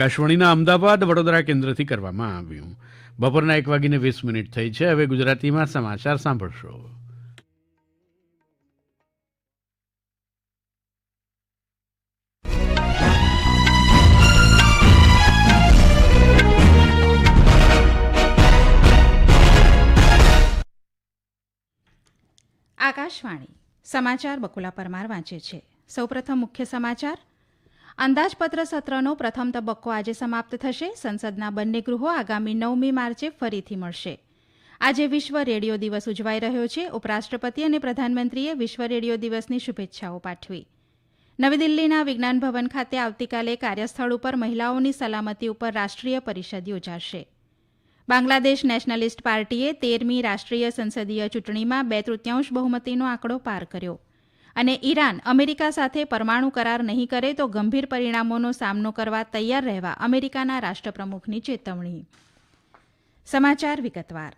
આકાશવાણીના અમદાવાદ વડોદરા કેન્દ્રથી કરવામાં આવ્યું. બપોરના એક વાગીને વીસ મિનિટ થઈ છે. હવે ગુજરાતીમાં સમાચાર સાંભળશો. આકાશવાણી સમાચાર બકુલા પરમાર વાંચે છે. સૌપ્રથમ મુખ્ય સમાચાર અંદાજપત્ર સત્રનો પ્રથમ તબક્કો આજે સમાપ્ત થશે. સંસદના બંને ગૃહો આગામી નવમી માર્ચે ફરીથી મળશે. આજે વિશ્વ રેડિયો દિવસ ઉજવાઈ રહ્યો છે. ઉપરાષ્ટ્રપતિ અને પ્રધાનમંત્રીએ વિશ્વ રેડિયો દિવસની શુભેચ્છાઓ પાઠવી. નવી દિલ્હીના વિજ્ઞાન ભવન ખાતે આવતીકાલે કાર્યસ્થળ ઉપર મહિલાઓની સલામતી ઉપર રાષ્ટ્રીય પરિષદ યોજાશે. બાંગ્લાદેશ નેશનલિસ્ટ પાર્ટીએ તેરમી રાષ્ટ્રીય સંસદીય ચૂંટણીમાં બે તૃતીયાંશ બહુમતીનો આંકડો પાર કર્યો. અને ઈરાન અમેરિકા સાથે પરમાણુ કરાર નહીં કરે તો ગંભીર પરિણામોનો સામનો કરવા તૈયાર રહેવા અમેરિકાના રાષ્ટ્રપ્રમુખની ચેતવણી. સમાચાર વિગતવાર.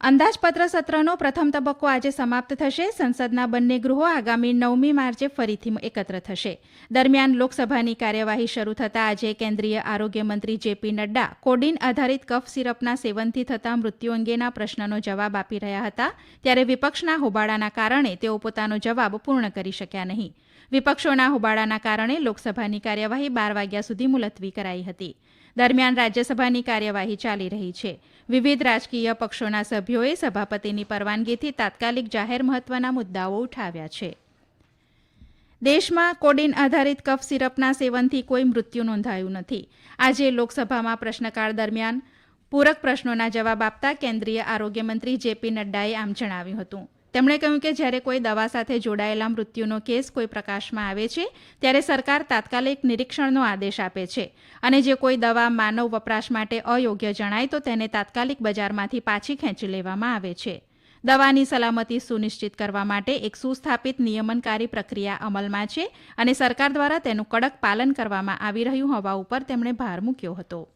અંદાજપત્ર સત્રનો પ્રથમ તબક્કો આજે સમાપ્ત થશે. સંસદના બંને ગૃહો આગામી નવમી માર્ચે ફરીથી એકત્ર થશે. દરમિયાન લોકસભાની કાર્યવાહી શરૂ થતાં આજે કેન્દ્રીય આરોગ્ય મંત્રી જેપી નડ્ડા કોડિન આધારિત કફ સિરપના સેવનથી થતા મૃત્યુ અંગેના પ્રશ્નનો જવાબ આપી રહ્યા હતા. ત્યારે વિપક્ષના હોબાળાના કારણે તેઓ પોતાનો જવાબ પૂર્ણ કરી શક્યા નહીં. વિપક્ષોના હોબાળાના કારણે લોકસભાની કાર્યવાહી બાર વાગ્યા સુધી મુલતવી કરાઈ હતી. દરમિયાન રાજ્યસભાની કાર્યવાહી ચાલી રહી છે. વિવિધ રાજકીય પક્ષોના સભ્યોએ સભાપતિની પરવાનગીથી તાત્કાલિક જાહેર મહત્વના મુદ્દાઓ ઉઠાવ્યા છે. દેશમાં કોડિન આધારિત કફ સિરપના સેવનથી કોઈ મૃત્યુ નોંધાયું નથી. આજે લોકસભામાં પ્રશ્નકાળ દરમિયાન પૂરક પ્રશ્નોના જવાબ આપતા કેન્દ્રીય આરોગ્યમંત્રી જેપી નડ્ડાએ આમ જણાવ્યું હતું. તેમણે કહ્યું કે જ્યારે કોઈ દવા સાથે જોડાયેલા મૃત્યુનો કેસ કોઈ પ્રકાશમાં આવે છે, ત્યારે સરકાર તાત્કાલિક નિરીક્ષણનો આદેશ આપે છે. અને જે કોઈ દવા માનવ વપરાશ માટે અયોગ્ય જણાય, તો તેને તાત્કાલિક બજારમાંથી પાછી ખેંચી લેવામાં આવે છે. દવાની સલામતી સુનિશ્ચિત કરવા માટે એક સુસ્થાપિત નિયમનકારી પ્રક્રિયા અમલમાં છે અને સરકાર દ્વારા તેનું કડક પાલન કરવામાં આવી રહ્યું હોવા ઉપર તેમણે ભાર મૂક્યો હતો.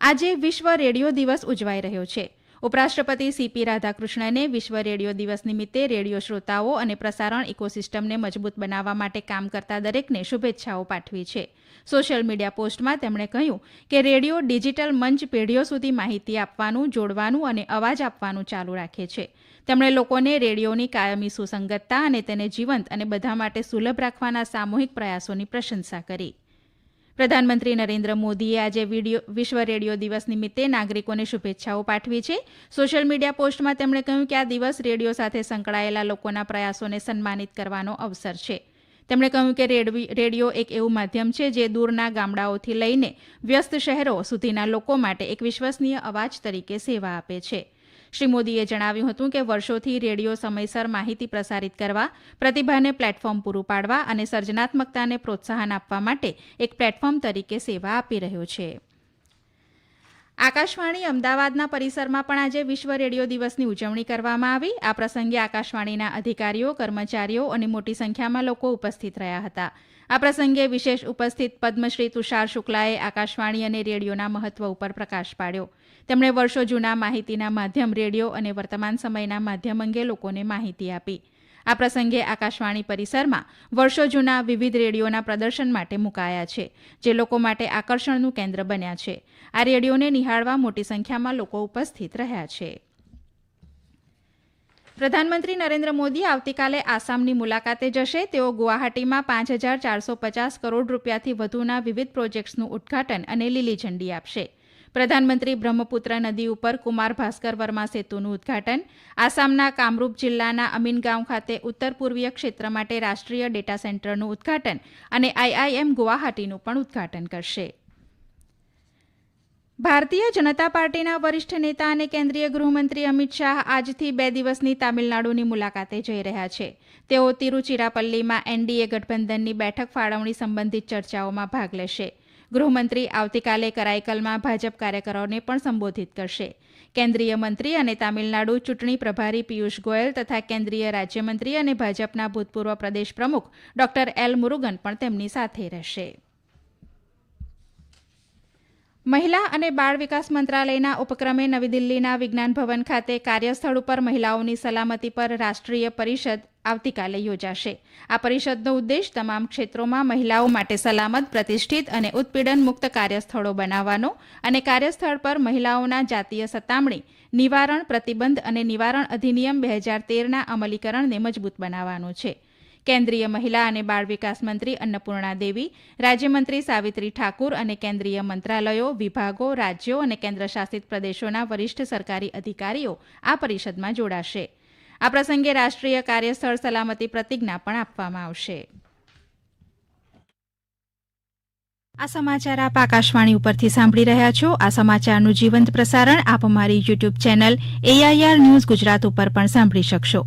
આજે વિશ્વ રેડિયો દિવસ ઉજવાઈ રહ્યો છે. ઉપરાષ્ટ્રપતિ સીપી રાધાકૃષ્ણને વિશ્વ રેડિયો દિવસ નિમિત્તે રેડિયો શ્રોતાઓ અને પ્રસારણ ઇકોસિસ્ટમને મજબૂત બનાવવા માટે કામ કરતા દરેકને શુભેચ્છાઓ પાઠવી છે. સોશિયલ મીડિયા પોસ્ટમાં તેમણે કહ્યું કે રેડિયો ડિજિટલ મંચ પેઢીઓ સુધી માહિતી આપવાનું, જોડવાનું અને અવાજ આપવાનું ચાલુ રાખે છે. તેમણે લોકોને રેડિયોની કાયમી સુસંગતતા અને તેને જીવંત અને બધા માટે સુલભ રાખવાના સામૂહિક પ્રયાસોની પ્રશંસા કરી. પ્રધાનમંત્રી નરેન્દ્ર મોદીએ આજે વિશ્વ રેડિયો દિવસ નિમિત્તે નાગરિકોને શુભેચ્છાઓ પાઠવી છે. સોશિયલ મીડિયા પોસ્ટમાં તેમણે કહ્યું કે આ દિવસ રેડિયો સાથે સંકળાયેલા લોકોના પ્રયાસોને સન્માનિત કરવાનો અવસર છે. તેમણે કહ્યું કે રેડિયો એક એવું માધ્યમ છે જે દૂરના ગામડાઓથી લઈને વ્યસ્ત શહેરો સુધીના લોકો માટે એક વિશ્વસનીય અવાજ તરીકે સેવા આપે છે. શ્રી મોદીએ જણાવ્યું હતું કે વર્ષોથી રેડિયો સમયસર માહિતી પ્રસારિત કરવા, પ્રતિભાને પ્લેટફોર્મ પૂરું પાડવા અને સર્જનાત્મકતાને પ્રોત્સાહન આપવા માટે એક પ્લેટફોર્મ તરીકે સેવા આપી રહ્યો છે. આકાશવાણી અમદાવાદના પરિસરમાં પણ આજે વિશ્વ રેડિયો દિવસની ઉજવણી કરવામાં આવી. આ પ્રસંગે આકાશવાણીના અધિકારીઓ, કર્મચારીઓ અને મોટી સંખ્યામાં લોકો ઉપસ્થિત રહ્યા હતા. આ પ્રસંગે વિશેષ ઉપસ્થિત પદ્મશ્રી તુષાર શુક્લાએ આકાશવાણી અને રેડિયોના મહત્વ ઉપર પ્રકાશ પાડ્યો. તેમણે વર્ષો જૂના માહિતીના માધ્યમ રેડિયો અને વર્તમાન સમયના માધ્યમ અંગે લોકોને માહિતી આપી. આ પ્રસંગે આકાશવાણી પરિસરમાં વર્ષો જૂના વિવિધ રેડિયોના પ્રદર્શન માટે મુકાયા છે, જે લોકો માટે આકર્ષણનું કેન્દ્ર બન્યા છે. આ રેડિયોને નિહાળવા મોટી સંખ્યામાં લોકો ઉપસ્થિત રહ્યા છે. પ્રધાનમંત્રી નરેન્દ્ર મોદી આવતીકાલે આસામની મુલાકાતે જશે. તેઓ ગુવાહાટીમાં પાંચ હજાર ચારસો પચાસ કરોડ રૂપિયાથી વધુના વિવિધ પ્રોજેક્ટ્સનું ઉદઘાટન અને લીલી ઝંડી આપશે. પ્રધાનમંત્રી બ્રહ્મપુત્ર નદી ઉપર કુમાર ભાસ્કર વર્મા સેતુનું ઉદઘાટન. આસામના કામરૂપ જિલ્લાના અમીનગાંવ ખાતે ઉત્તર પૂર્વીય ક્ષેત્ર માટે રાષ્ટ્રીય ડેટા સેન્ટરનું ઉદઘાટન અને આઈઆઈએમ ગુવાહાટીનું પણ ઉદઘાટન કરશે. ભારતીય જનતા પાર્ટીના વરિષ્ઠ નેતા અને કેન્દ્રીય ગૃહમંત્રી અમિત શાહ આજથી બે દિવસની તામિલનાડુની મુલાકાતે જઈ રહ્યા છે. તેઓ તિરુચિરાપલ્લીમાં એનડીએ ગઠબંધનની બેઠક ફાળવણી સંબંધિત ચર્ચાઓમાં ભાગ લેશે. ગૃહમંત્રી આવતીકાલે કરાઈકલમાં ભાજપ કાર્યકરોને પણ સંબોધિત કરશે. કેન્દ્રીય મંત્રી અને તામિલનાડુ ચૂંટણી પ્રભારી પિયુષ ગોયલ તથા કેન્દ્રીય રાજ્યમંત્રી અને ભાજપના ભૂતપૂર્વ પ્રદેશ પ્રમુખ ડોક્ટર એલ મુરુગન પણ તેમની સાથે રહેશે. મહિલા અને બાળ વિકાસ મંત્રાલયના ઉપક્રમે નવી દિલ્હીના વિજ્ઞાન ભવન ખાતે કાર્યસ્થળ ઉપર મહિલાઓની સલામતી પર રાષ્ટ્રીય પરિષદ આવતીકાલે યોજાશે. આ પરિષદનો ઉદ્દેશ તમામ ક્ષેત્રોમાં મહિલાઓ માટે સલામત, પ્રતિષ્ઠિત અને ઉત્પીડન મુક્ત કાર્યસ્થળો બનાવવાનો અને કાર્યસ્થળ પર મહિલાઓના જાતીય સતામણી, નિવારણ પ્રતિબંધ અને નિવારણ અધિનિયમ બે હજાર તેરના અમલીકરણને મજબૂત બનાવવાનો છે. કેન્દ્રીય મહિલા અને બાળ વિકાસ મંત્રી અન્નપૂર્ણા દેવી, રાજ્યમંત્રી સાવિત્રી ઠાકુર અને કેન્દ્રીય મંત્રાલયો, વિભાગો, રાજ્યો અને કેન્દ્રશાસિત પ્રદેશોના વરિષ્ઠ સરકારી અધિકારીઓ આ પરિષદમાં જોડાશે. આ પ્રસંગે રાષ્ટ્રીય કાર્યસ્થળ સલામતી પ્રતિજ્ઞા પણ આપવામાં આવશે. આ સમાચાર આપ આકાશવાણી ઉપરથી સાંભળી રહ્યા છો. આ સમાચારનું જીવંત પ્રસારણ આપ અમારી YouTube channel AIR news Gujarat ઉપર પણ સાંભળી શકશો.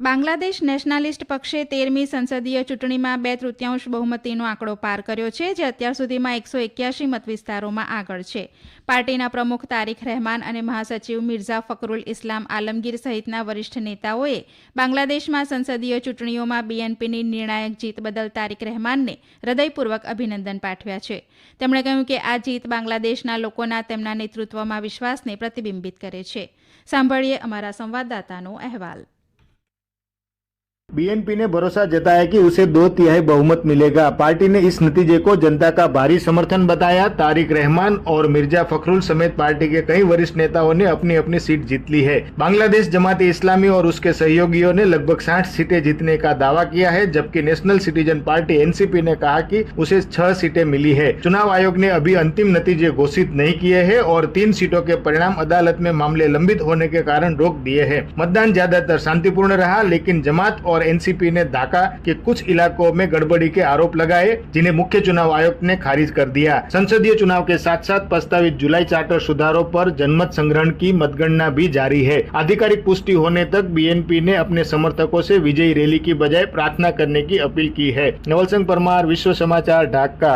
બાંગ્લાદેશ નેશનાલિસ્ટ પક્ષે તેરમી સંસદીય ચૂંટણીમાં બે તૃતીયાંશ બહુમતીનો આંકડો પાર કર્યો છે, જે અત્યાર સુધીમાં એકસો એક્યાસી મતવિસ્તારોમાં આગળ છે. પાર્ટીના પ્રમુખ તારીખ રહેમાન અને મહાસચિવ મિર્ઝા ફકરુલ ઇસ્લામ આલમગીર સહિતના વરિષ્ઠ નેતાઓએ બાંગ્લાદેશમાં સંસદીય ચૂંટણીઓમાં બીએનપીની નિર્ણાયક જીત બદલ તારીખ રહેમાનને હૃદયપૂર્વક અભિનંદન પાઠવ્યા છે. તેમણે કહ્યું કે આ જીત બાંગ્લાદેશના લોકોના તેમના નેતૃત્વમાં વિશ્વાસને પ્રતિબિંબિત કરે છે. સાંભળીએ અમારા સંવાદદાતાનો અહેવાલ. बीएनपी ने भरोसा जताया कि उसे दो तिहाई बहुमत मिलेगा। पार्टी ने इस नतीजे को जनता का भारी समर्थन बताया। तारिक रहमान और मिर्ज़ा फखरुल समेत पार्टी के कई वरिष्ठ नेताओं ने अपनी अपनी सीट जीत ली है। बांग्लादेश जमाती इस्लामी और उसके सहयोगियों ने लगभग 60 सीटें जीतने का दावा किया है, जबकि नेशनल सिटीजन पार्टी एनसीपी ने कहा की उसे छह सीटें मिली है। चुनाव आयोग ने अभी अंतिम नतीजे घोषित नहीं किए है और तीन सीटों के परिणाम अदालत में मामले लंबित होने के कारण रोक दिए है। मतदान ज़्यादातर शांतिपूर्ण रहा, लेकिन जमात और एनसीपी ने ढाका के कुछ इलाकों में गड़बड़ी के आरोप लगाए जिन्हें मुख्य चुनाव आयोग ने खारिज कर दिया संसदीय चुनाव के साथ साथ प्रस्तावित जुलाई चार्टर सुधारों पर जनमत संग्रहण की मतगणना भी जारी है आधिकारिक पुष्टि होने तक बीएनपी ने अपने समर्थकों से विजयी रैली की बजाय प्रार्थना करने की अपील की है नवल सिंह परमार विश्व समाचार ढाका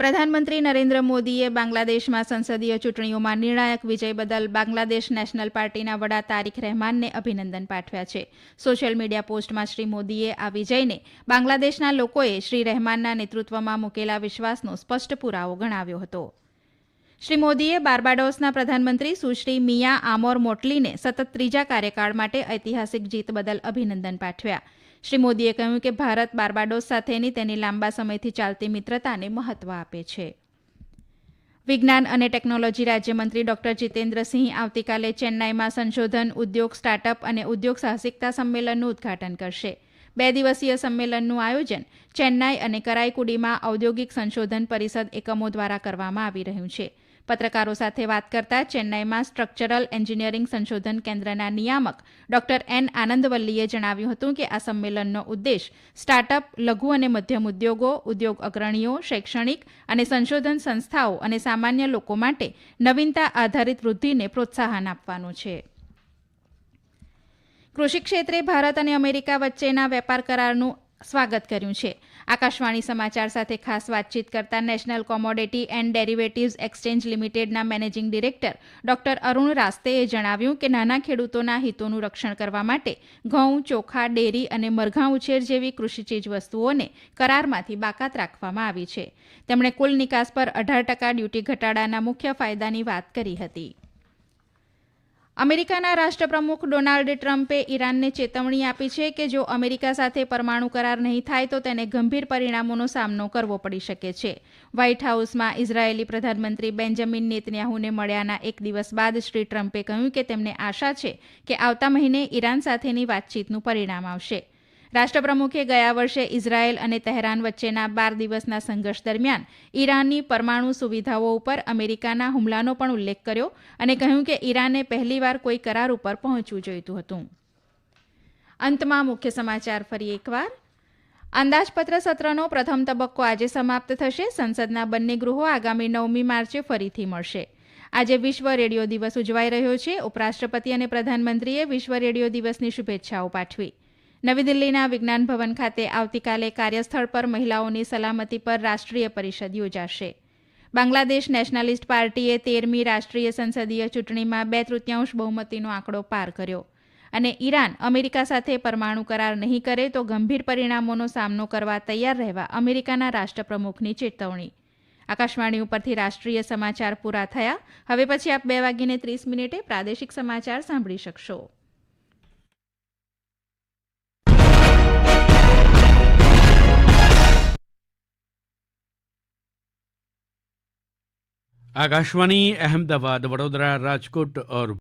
પ્રધાનમંત્રી નરેન્દ્ર મોદીએ બાંગ્લાદેશમાં સંસદીય ચૂંટણીઓમાં નિર્ણાયક વિજય બદલ બાંગ્લાદેશ નેશનલ પાર્ટીના વડા તારીખ રહેમાનને અભિનંદન પાઠવ્યા છે. સોશિયલ મીડિયા પોસ્ટમાં શ્રી મોદીએ આ વિજયને બાંગ્લાદેશના લોકોએ શ્રી રહેમાનના નેતૃત્વમાં મૂકેલા વિશ્વાસનો સ્પષ્ટ પુરાવો ગણાવ્યો હતો. શ્રી મોદીએ બાર્બાડોસના પ્રધાનમંત્રી સુશ્રી મિયા આમોર મોટલીને સતત ત્રીજા કાર્યકાળ માટે ઐતિહાસિક જીત બદલ અભિનંદન પાઠવ્યા. શ્રી મોદીએ કહ્યું કે ભારત બાર્બાડોસ સાથેની તેની લાંબા સમયથી ચાલતી મિત્રતાને મહત્વ આપે છે. વિજ્ઞાન અને ટેકનોલોજી રાજ્યમંત્રી ડોક્ટર જીતેન્દ્રસિંહ આવતીકાલે ચેન્નાઈમાં સંશોધન, ઉદ્યોગ, સ્ટાર્ટઅપ અને ઉદ્યોગ સાહસિકતા સંમેલનનું ઉદ્ઘાટન કરશે. બે દિવસીય સંમેલનનું આયોજન ચેન્નાઈ અને કરાઈકુડીમાં ઔદ્યોગિક સંશોધન પરિષદ એકમો દ્વારા કરવામાં આવી રહ્યું છે. પત્રકારો સાથે વાત કરતા ચેન્નાઈમાં સ્ટ્રક્ચરલ એન્જિનિયરિંગ સંશોધન કેન્દ્રના નિયામક ડોક્ટર એન આનંદવલ્લીએ જણાવ્યું હતું કે આ સંમેલનનો ઉદ્દેશ સ્ટાર્ટઅપ, લઘુ અને મધ્યમ ઉદ્યોગો, ઉદ્યોગ અગ્રણીઓ, શૈક્ષણિક અને સંશોધન સંસ્થાઓ અને સામાન્ય લોકો માટે નવીનતા આધારિત વૃદ્ધિને પ્રોત્સાહન આપવાનો છે. કૃષિ ક્ષેત્રે ભારત અને અમેરિકા વચ્ચેના વેપાર કરારનું સ્વાગત કર્યું છે. આકાશવાણી સમાચાર સાથે ખાસ વાતચીત કરતા national commodity and derivatives exchange લિમિટેડના મેનેજિંગ ડિરેક્ટર ડોક્ટર અરુણ રાસ્તેએ જણાવ્યું કે નાના ખેડૂતોના હિતોનું રક્ષણ કરવા માટે ઘઉં, ચોખા, ડેરી અને મરઘાં ઉછેર જેવી કૃષિ ચીજવસ્તુઓને કરારમાંથી બાકાત રાખવામાં આવી છે. તેમણે કુલ નિકાસ પર અઢાર ટકા ડ્યુટી ઘટાડાના મુખ્ય ફાયદાની વાત કરી હતી. અમેરિકાના રાષ્ટ્રપ્રમુખ ડોનાલ્ડ ટ્રમ્પે ઈરાનને ચેતવણી આપી છે કે જો અમેરિકા સાથે પરમાણુ કરાર નહીં થાય તો તેને ગંભીર પરિણામોનો સામનો કરવો પડી શકે છે. વ્હાઇટ હાઉસમાં ઇઝરાયેલી પ્રધાનમંત્રી બેન્જામિન નેતન્યાહુને મળ્યાના એક દિવસ બાદ શ્રી ટ્રમ્પે કહ્યું કે તેમને આશા છે કે આવતા મહિને ઈરાન સાથેની વાતચીતનું પરિણામ આવશે. રાષ્ટ્રપ્રમુખે ગયા વર્ષે ઇઝરાયેલ અને તહેરાન વચ્ચેના બાર દિવસના સંઘર્ષ દરમિયાન ઈરાનની પરમાણુ સુવિધાઓ ઉપર અમેરિકાના હુમલાનો પણ ઉલ્લેખ કર્યો અને કહ્યું કે ઈરાને પહેલીવાર કોઈ કરાર ઉપર પહોંચવું જોઈતું હતું. અંતમાં મુખ્ય સમાચાર ફરી એકવાર. અંદાજપત્ર સત્રનો પ્રથમ તબક્કો આજે સમાપ્ત થશે. સંસદના બંને ગૃહો આગામી નવમી માર્ચે ફરીથી મળશે. આજે વિશ્વ રેડિયો દિવસ ઉજવાઈ રહ્યો છે. ઉપરાષ્ટ્રપતિ અને પ્રધાનમંત્રીએ વિશ્વ રેડિયો દિવસની શુભેચ્છાઓ પાઠવી. નવી દિલ્હીના વિજ્ઞાન ભવન ખાતે આવતીકાલે કાર્યસ્થળ પર મહિલાઓની સલામતી પર રાષ્ટ્રીય પરિષદ યોજાશે. બાંગ્લાદેશ નેશનાલિસ્ટ પાર્ટીએ તેરમી રાષ્ટ્રીય સંસદીય ચૂંટણીમાં બે તૃતીયાંશ બહુમતીનો આંકડો પાર કર્યો. અને ઈરાન અમેરિકા સાથે પરમાણુ કરાર નહીં કરે તો ગંભીર પરિણામોનો સામનો કરવા તૈયાર રહેવા અમેરિકાના રાષ્ટ્રપ્રમુખની ચેતવણી. આકાશવાણી ઉપરથી રાષ્ટ્રીય સમાચાર પૂરા થયા. હવે પછી આપ બે વાગીને ત્રીસ મિનિટે પ્રાદેશિક સમાચાર સાંભળી શકશો. આકાશવાણી અહેમદાબાદ વડોદરા રાજકોટ ઓર